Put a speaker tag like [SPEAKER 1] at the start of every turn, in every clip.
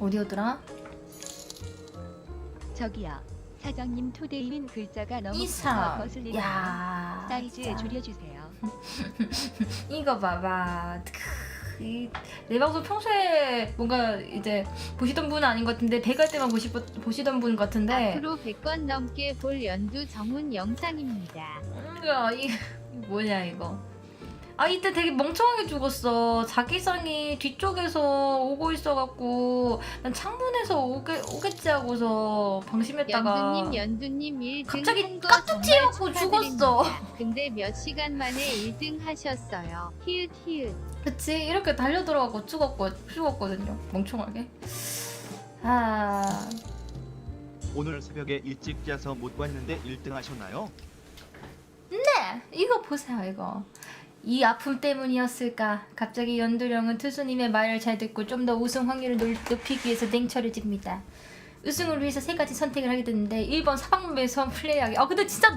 [SPEAKER 1] 어디였더라?
[SPEAKER 2] 저기요. 사장님 토대인 글자가 너무
[SPEAKER 1] 이
[SPEAKER 2] 커서. 거슬리네요.
[SPEAKER 1] 야.
[SPEAKER 2] 사이즈
[SPEAKER 1] 진짜.
[SPEAKER 2] 줄여주세요.
[SPEAKER 1] 이거 봐봐. 크, 이- 내 방송 평소에 뭔가 이제 보시던 분은 아닌 것 같은데 배갈 때만 보시, 보시던 분 같은데
[SPEAKER 3] 앞으로 100건 넘게 볼 연두 전문 영상입니다.
[SPEAKER 1] 이거 이 이거 뭐냐 이거 아 이때 되게 멍청하게 죽었어 자기상이 뒤쪽에서 오고 있어갖고 난 창문에서 오게, 오겠지 하고서 방심했다가
[SPEAKER 3] 연두님 연두님 1등
[SPEAKER 1] 갑자기
[SPEAKER 3] 한거
[SPEAKER 1] 깍둑
[SPEAKER 3] 정말
[SPEAKER 1] 튀어갖고 죽었어.
[SPEAKER 3] 근데 몇 시간 만에 1등 하셨어요. 히읗 히읗.
[SPEAKER 1] 그치 이렇게 달려들어가고 죽었고 죽었거든요 멍청하게 아
[SPEAKER 4] 오늘 새벽에 일찍 자서 못 봤는데 1등 하셨나요?
[SPEAKER 1] 네, 이거 보세요 이거 이 아픔 때문이었을까? 갑자기 연두령은 투수님의 말을 잘 듣고 좀 더 우승 확률을 높- 높이기 위해서 냉철을 집니다 우승을 위해서 세 가지 선택을 하게 됐는데 1번 사방맵에서 플레이하기. 아 근데 진짜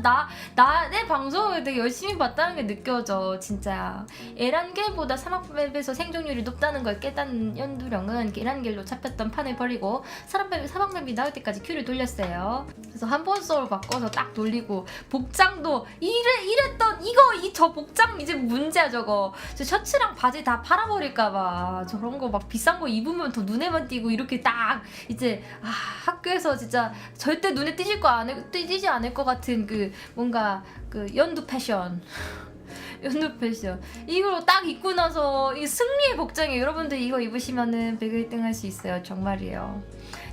[SPEAKER 1] 나나내 방송을 되게 열심히 봤다는 게 느껴져 진짜. 에란겔보다 사막맵에서 생존율이 높다는 걸 깨닫는 연두령은 에란겔로 잡혔던 판을 버리고 사막맵이 나올 때까지 큐를 돌렸어요. 그래서 한번 쏘로 바꿔서 딱 돌리고 복장도 이래 이랬던 이거 이 저 복장 이제 문제야 저거. 저 셔츠랑 바지 다 팔아버릴까봐 저런 거 막 비싼 거 입으면 더 눈에만 띄고 이렇게 딱 이제 아 학교에서 진짜 절대 눈에 띄실 거 안, 띄지 않을 것 같은 그 뭔가 그 연두 패션. 연두 패션. 이걸로 딱 입고 나서 이 승리의 복장이 여러분들 이거 입으시면은 100 1등 할 수 있어요. 정말이에요.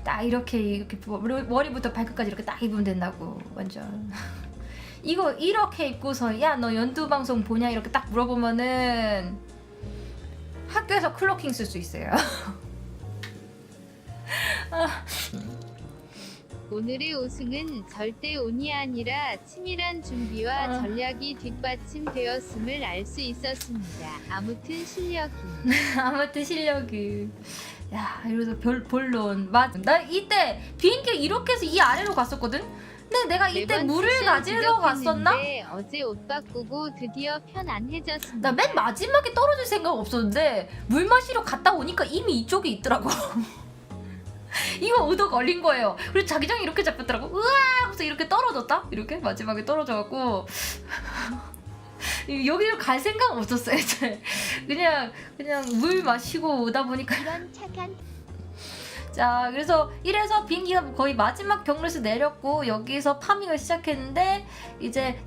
[SPEAKER 1] 딱 이렇게 이렇게 머리- 머리부터 발끝까지 이렇게 딱 입으면 된다고 완전. 이거 이렇게 입고서 야 너 연두 방송 보냐? 이렇게 딱 물어보면은 학교에서 클로킹 쓸 수 있어요.
[SPEAKER 3] 오늘의 우승은 절대 운이 아니라 치밀한 준비와
[SPEAKER 1] 아.
[SPEAKER 3] 전략이 뒷받침되었음을 알 수 있었습니다. 아무튼 실력이.
[SPEAKER 1] 아무튼 실력이 야 이러면서 별 본론 맞. 나 이때 비행기 이렇게 해서 이 아래로 갔었거든. 근데 내가 이때
[SPEAKER 3] 매번
[SPEAKER 1] 물을 가지러 갔었나?
[SPEAKER 3] 지적했는데 어제 옷 바꾸고 드디어 편안해졌습니다.
[SPEAKER 1] 나 맨 마지막에 떨어질 생각 없었는데 물 마시러 갔다 오니까 이미 이쪽에 있더라고. 이거 의도 걸린 거예요. 그리고 자기장이 이렇게 잡혔더라고. 으아! 하면서 이렇게 떨어졌다. 이렇게 마지막에 떨어져갖고 여기를 갈 생각 없었어요. 이제 그냥 그냥 물 마시고 오다 보니까
[SPEAKER 2] 이런 착한
[SPEAKER 1] 자 그래서 이래서 비행기가 거의 마지막 경로에서 내렸고 여기서 파밍을 시작했는데 이제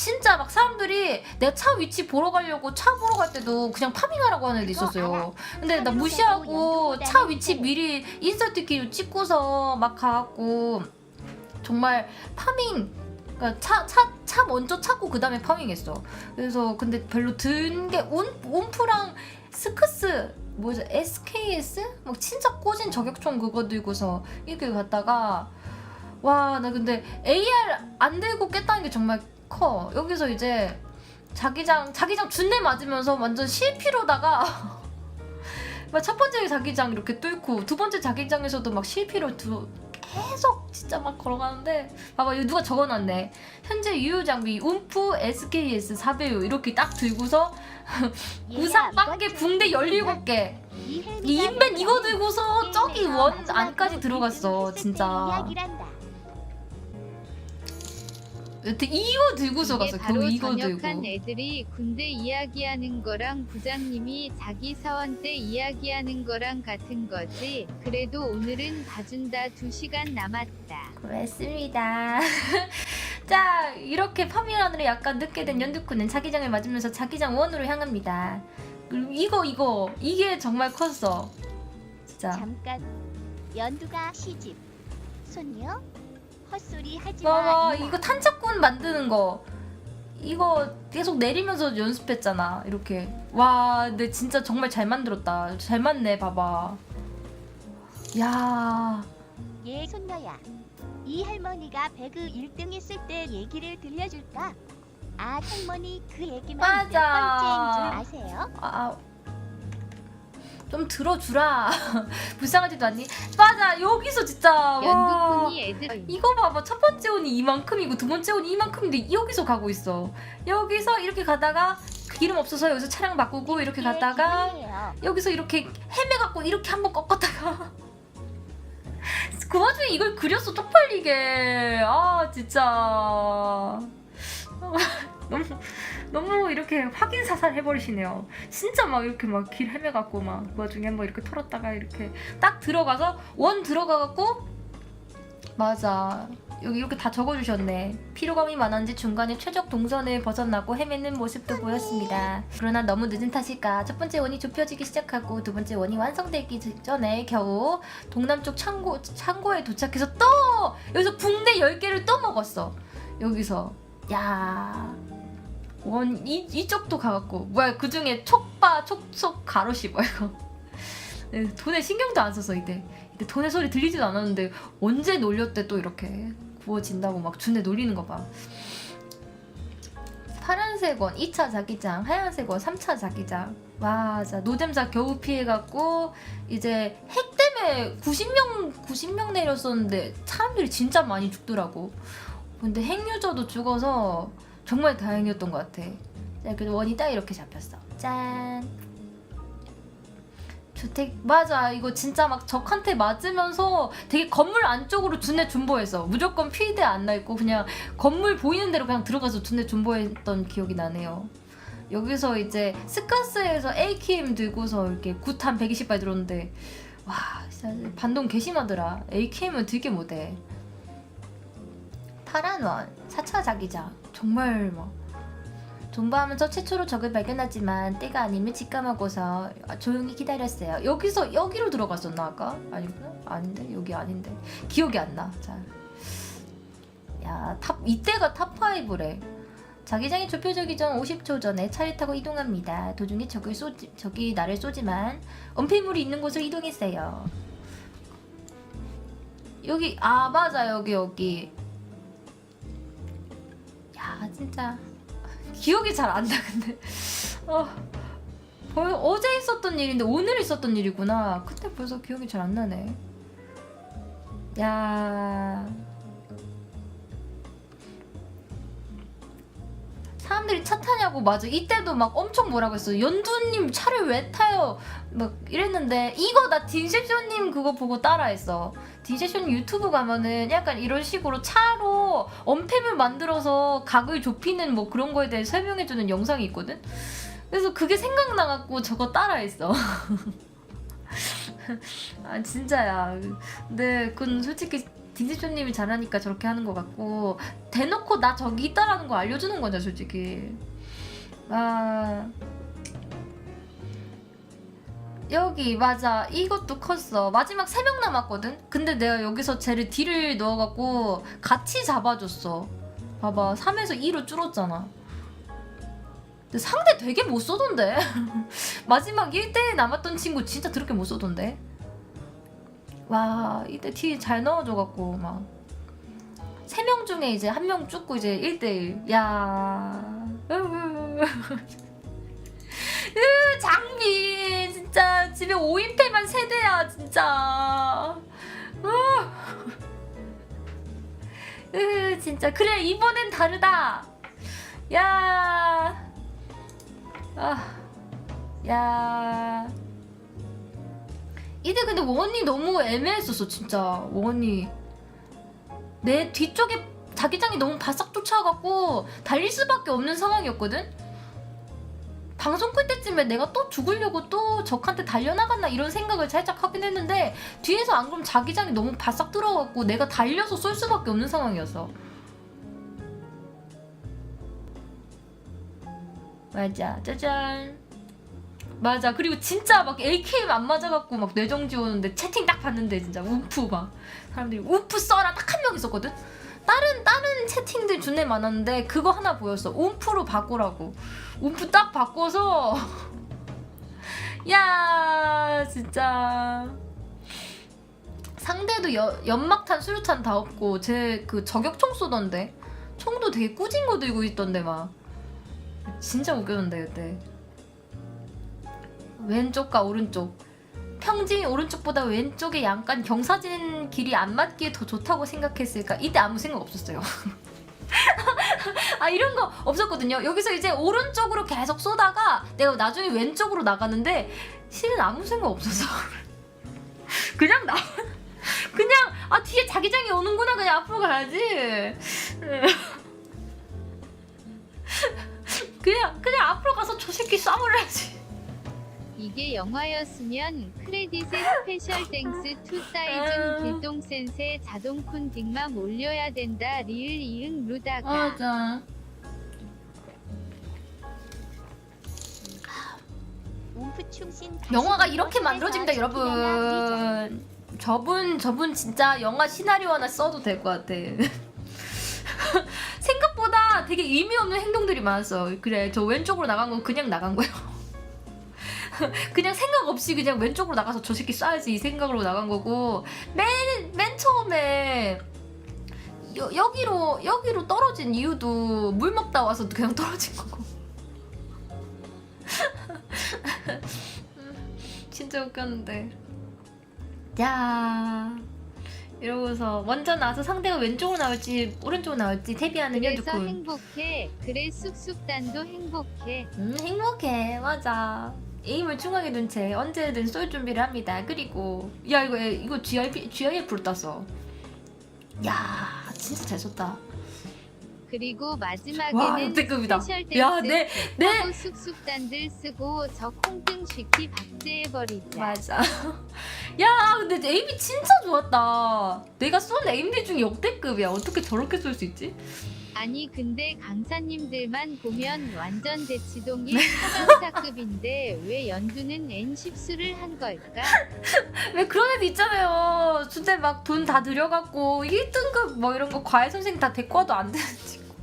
[SPEAKER 1] 진짜 막 사람들이 내차 위치 보러 가려고 차 보러 갈 때도 그냥 파밍하라고 하는 애도 있었어요. 근데 나 무시하고 차 위치 미리 인서트 키로 찍고서 막 가갖고 정말 파밍 그러니까 차, 차, 차 먼저 찾고 그 다음에 파밍했어. 그래서 근데 별로 든 게 온프랑 스크스 뭐죠 SKS 막 진짜 꽂은 저격총 그거 들고서 이렇게 갔다가 와 나 근데 AR 안 들고 깼다는 게 정말 커. 여기서 이제 자기장 자기장 준내 맞으면서 완전 실피로다가 막 첫 번째 자기장 이렇게 뚫고 두 번째 자기장에서도 막 실피로 두 계속 진짜 막 걸어가는데 봐봐 이거 누가 적어놨네. 현재 유효 장비 움프 SKS 4배율 이렇게 딱 들고서 구상 빵개 붕대 17개. 이 인벤 이거 들고서 저기 원 안까지 들어갔어 진짜 여튼 이거 들고서 갔어
[SPEAKER 3] 바로
[SPEAKER 1] 겨우 이거
[SPEAKER 3] 전역한
[SPEAKER 1] 들고
[SPEAKER 3] 애들이 군대 이야기하는 거랑 부장님이 자기 사원 때 이야기하는 거랑 같은 거지. 그래도 오늘은 봐준다. 2시간 남았다.
[SPEAKER 1] 그렇습니다. 자 이렇게 파밍하느라 약간 늦게 된 연두쿠는 자기장을 맞으면서 자기장 원으로 향합니다. 그리고 이거 이거 이게 정말 컸어. 진짜.
[SPEAKER 2] 잠깐 연두가 시집. 손녀 헛소리 하지 마.
[SPEAKER 1] 봐봐
[SPEAKER 2] 이모.
[SPEAKER 1] 이거 탄착군 만드는 거 이거 계속 내리면서 연습했잖아 이렇게 와 근데 진짜 정말 잘 만들었다 잘 맞네 봐봐
[SPEAKER 2] 야얘 손녀야. 이 할머니가 배그 1등 했을 때 얘기를 들려줄까? 아 할머니 그 얘기만
[SPEAKER 1] 맞아.
[SPEAKER 2] 몇 번째인 줄 아세요?
[SPEAKER 1] 아, 좀 들어주라. 불쌍하지도 않니? 맞아 여기서 진짜. 와.
[SPEAKER 3] 연두꾼이 애들
[SPEAKER 1] 이거 봐봐. 첫 번째 온이 이만큼이고 두 번째 온이 이만큼인데 여기서 가고 있어. 여기서 이렇게 가다가 기름 없어서 여기서 차량 바꾸고 이렇게 갔다가. 여기서 이렇게 헤매갖고 이렇게 한번 꺾었다가. 그 와중에 이걸 그렸어 쪽팔리게. 아 진짜 너무 너무 이렇게 확인 사살 해버리시네요. 진짜 막 이렇게 막 길 헤매갖고 막그 와중에 한번 이렇게 털었다가 이렇게 딱 들어가서 원 들어가갖고 맞아. 여기 이렇게 다 적어주셨네. 피로감이 많았는지 중간에 최적 동선을 벗어나고 헤매는 모습도 보였습니다. 그러나 너무 늦은 탓일까? 첫 번째 원이 좁혀지기 시작하고 두 번째 원이 완성되기 전에 겨우 동남쪽 창고, 창고에 도착해서 또! 여기서 붕대 10개를 또 먹었어. 여기서. 야 원, 이, 이쪽도 가갖고 뭐야 그 중에 촉바 촉촉 가로 씹어 이거. 네, 돈에 신경도 안 써서 이때. 이때 돈의 소리 들리지도 않았는데 언제 놀렸대 또 이렇게 구워진다고 막 준에 놀리는 거봐. 파란색 원 2차 자기장 하얀색 원 3차 자기장. 맞아 노잼자 겨우 피해갖고 이제 핵 때문에 90명 90명 내렸었는데 사람들이 진짜 많이 죽더라고. 근데 핵 유저도 죽어서 정말 다행이었던 것 같아. 자 그래도 원이 딱 이렇게 잡혔어. 짠. 주택 맞아. 이거 진짜 막 적한테 맞으면서 되게 건물 안쪽으로 준내 존버했어 무조건 필드 안나 있고 그냥 건물 보이는 대로 그냥 들어가서 준내 존버했던 기억이 나네요. 여기서 이제 스카스에서 AKM 들고서 이렇게 구탄 120발 들었는데 와 진짜 반동 개심하더라. AKM은 되게 못해. 파란 원 4차 자기장 정말 막 존버하면서 최초로 적을 발견하지만 때가 아니면 직감하고서 조용히 기다렸어요. 여기서 여기로 들어갔었나 아까? 아니구나? 아닌데 여기 아닌데 기억이 안 나. 자, 야탑 이때가 탑 5래. 자기장이 좁혀지기 전 50초 전에 차를 타고 이동합니다. 도중에 적을 쏘지, 적이 나를 쏘지만 은폐물이 있는 곳을 이동했어요. 여기 아 맞아 여기 여기. 야 진짜. 기억이 잘 안 나 근데. 어, 벌- 어제 있었던 일인데 오늘 있었던 일이구나. 그때 벌써 기억이 잘 안 나네. 야. 사람들이 차 타냐고 맞아. 이때도 막 엄청 뭐라고 했어. 연두님 차를 왜 타요 막 이랬는데 이거 나 딘셰쇼님 그거 보고 따라했어. 딘셰쇼님 유튜브 가면은 약간 이런 식으로 차로 언팸을 만들어서 각을 좁히는 뭐 그런 거에 대해 설명해주는 영상이 있거든? 그래서 그게 생각나갖고 저거 따라했어. 아 진짜야. 근데 그건 솔직히 딘셰쇼님이 잘하니까 저렇게 하는 것 같고 대놓고 나 저기 있다라는 거 알려주는 거죠 솔직히. 아 여기 맞아. 이것도 컸어. 마지막 3명 남았거든? 근데 내가 여기서 쟤를 딜을 넣어갖고 같이 잡아줬어. 봐봐. 3에서 2로 줄었잖아. 근데 상대 되게 못 쏘던데? 마지막 1대1 남았던 친구 진짜 그렇게 못 쏘던데? 와 이때 딜 잘 넣어줘갖고 막. 3명 중에 이제 한 명 죽고 이제 1대1 야 으 장비 진짜 집에 5인패만 세대야 진짜. 으, 으 진짜. 그래 이번엔 다르다. 야. 아, 야. 이때 근데 원이 너무 애매했었어 진짜. 원이. 내 뒤쪽에 자기장이 너무 바싹 쫓아와갖고 달릴 수밖에 없는 상황이었거든 방송 끌 때쯤에 내가 또 죽으려고 또 적한테 달려나갔나 이런 생각을 살짝 하긴 했는데 뒤에서 안 그러면 자기장이 너무 바싹 들어와갖고 내가 달려서 쏠 수밖에 없는 상황이었어. 맞아. 짜잔. 맞아. 그리고 진짜 막 AKM 안 맞아갖고 막 뇌정지 오는데 채팅 딱 봤는데 진짜 우프 막. 사람들이 우프 써라 딱 한 명 있었거든 다른 다른 채팅들 준내 많았는데 그거 하나 보였어. 움프로 바꾸라고. 움프 딱 바꿔서. 야 진짜. 상대도 여, 연막탄 수류탄 다 없고 제 그 저격총 쏘던데. 총도 되게 꾸진 거 들고 있던데 막. 진짜 웃겼는데 그때. 왼쪽과 오른쪽 평지 오른쪽보다 왼쪽에 약간 경사진 길이 안 맞기에 더 좋다고 생각했을까 이때 아무 생각 없었어요 아 이런 거 없었거든요 여기서 이제 오른쪽으로 계속 쏘다가 내가 나중에 왼쪽으로 나가는데 실은 아무 생각 없었어 그냥 나 그냥 아 앞으로 가야지. 그냥 그냥 앞으로 가서 저 새끼 쏴버려야지.
[SPEAKER 3] 이게 영화였으면 크레딧에 스페셜 땡스 투 사이즌 길동 센세 자동 쿤딩만 올려야 된다 리을 이응 루다가
[SPEAKER 1] 맞아.
[SPEAKER 2] 움프 충신 다시
[SPEAKER 1] 영화가 이렇게 만들어집니다, 여러분. 저분 저분 진짜 영화 시나리오 하나 써도 될 것 같아. 생각보다 되게 의미 없는 행동들이 많았어. 그래, 저 왼쪽으로 나간 건 그냥 나간 거예요. 그냥 생각 없이 그냥 왼쪽으로 나가서 저 새끼 쏴야지 이 생각으로 나간 거고 맨 맨 처음에 여, 여기로 여기로 떨어진 이유도 물 먹다 와서 그냥 떨어진 거고. 진짜 웃겼는데. 야. 이러고서 먼저 나서 상대가 왼쪽으로 나올지 오른쪽으로 나올지 태비하는
[SPEAKER 3] 그래서
[SPEAKER 1] 연두군.
[SPEAKER 3] 행복해 그래 쑥쑥단도 행복해
[SPEAKER 1] 음 행복해 맞아. 에임을 중하게 둔채 언제든 쏠 준비를 합니다. 그리고 야 이거 이거 GIP GIF로 땄어. 야 진짜 잘 썼다.
[SPEAKER 3] 그리고
[SPEAKER 1] 와
[SPEAKER 3] 마지막에는
[SPEAKER 1] 역대급이다.
[SPEAKER 3] 스페셜
[SPEAKER 1] 야
[SPEAKER 3] 댄스
[SPEAKER 1] 내 내.
[SPEAKER 3] 하고 쑥쑥단들 쓰고 저 콩등 쥐키 박제해버리자
[SPEAKER 1] 맞아. 야, 근데 에임이 진짜 좋았다. 내가 쏜 에임들 중에 역대급이야. 어떻게 저렇게 쏠 수 있지?
[SPEAKER 3] 아니 근데 강사님들만 보면 완전 대치동이
[SPEAKER 1] 네.
[SPEAKER 3] 사강사급인데 왜 연두는 N10수를 한 걸까?
[SPEAKER 1] 왜 그런 애들 있잖아요. 진짜 막 돈 다 들여갖고 1등급 뭐 이런 거 과외 선생님 다 데리고 와도 안 되는 친구.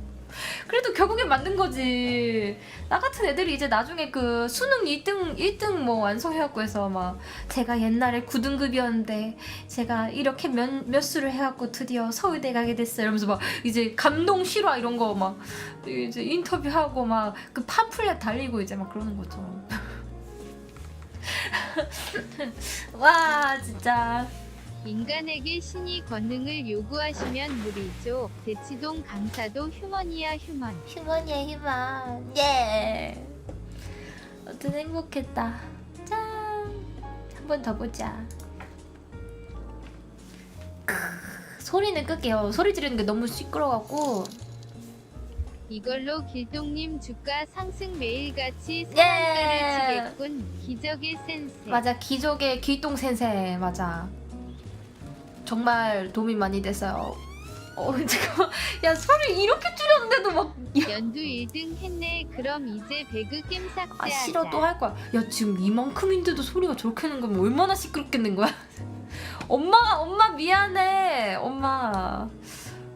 [SPEAKER 1] 그래도 결국엔 만든 거지. 나 같은 애들이 이제 나중에 그 수능 1등 1등 뭐 완성해갖고 해서 막 제가 옛날에 9등급이었는데 제가 이렇게 몇, 몇 수를 해갖고 드디어 서울대 가게 됐어요. 이러면서 막 이제 감동 실화 이런 거 막 이제 인터뷰하고 막그 팜플렛 달리고 이제 막 그러는 거죠. 와 진짜
[SPEAKER 3] 인간에게 신이 권능을 요구하시면 무리죠. 대치동 강사도 휴먼이야 휴먼.
[SPEAKER 1] 휴먼이야 휴먼 예 어떤 행복했다 짠 한 번 더 보자 크, 소리는 끌게요 소리 지르는 게 너무 시끄러워갖고
[SPEAKER 3] 이걸로 길동님 주가 상승 매일같이
[SPEAKER 1] 예.
[SPEAKER 3] 상한가를 치겠군. 기적의 센스.
[SPEAKER 1] 맞아 기적의 길동 센세 맞아 정말 도움이 많이 됐어요 어 잠깐만 야 소리 이렇게 줄였는데도 막
[SPEAKER 3] 연두 1등 했네. 그럼 이제 배그 게임 삭제하자.
[SPEAKER 1] 아 싫어 또 할 거야. 야 지금 이만큼인데도 소리가 저렇게 는 거면 얼마나 시끄럽게 낸 거야? 엄마 엄마 미안해 엄마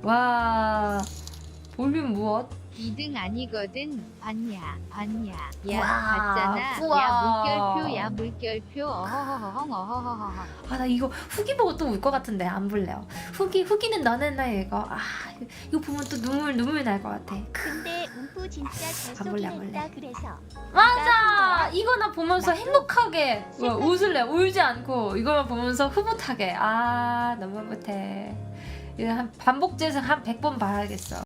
[SPEAKER 1] 와 볼륨 무엇?
[SPEAKER 3] 2등 아니거든. 봤냐? 봤냐? 야,
[SPEAKER 1] 우와,
[SPEAKER 3] 봤잖아.
[SPEAKER 1] 우와.
[SPEAKER 3] 야, 물결표. 야, 물결표. 어허허허 어허허허.
[SPEAKER 1] 아 나 이거 후기 보고 또 울 것 같은데 안 볼래요. 후기 후기는 너는 나 이거 아 이거 보면 또 눈물 눈물 날 것 같아.
[SPEAKER 2] 근데 움프 진짜
[SPEAKER 1] 잘안 볼래,
[SPEAKER 2] 쏘긴
[SPEAKER 1] 안 볼래.
[SPEAKER 2] 했다 그래서
[SPEAKER 1] 맞아 이거 나 보면서
[SPEAKER 2] 나도
[SPEAKER 1] 행복하게 뭐, 웃을래 울지 않고 이거만 보면서 흐뭇하게 아 너무 흐뭇해. 이거 한 반복 재생 한 100번 봐야겠어.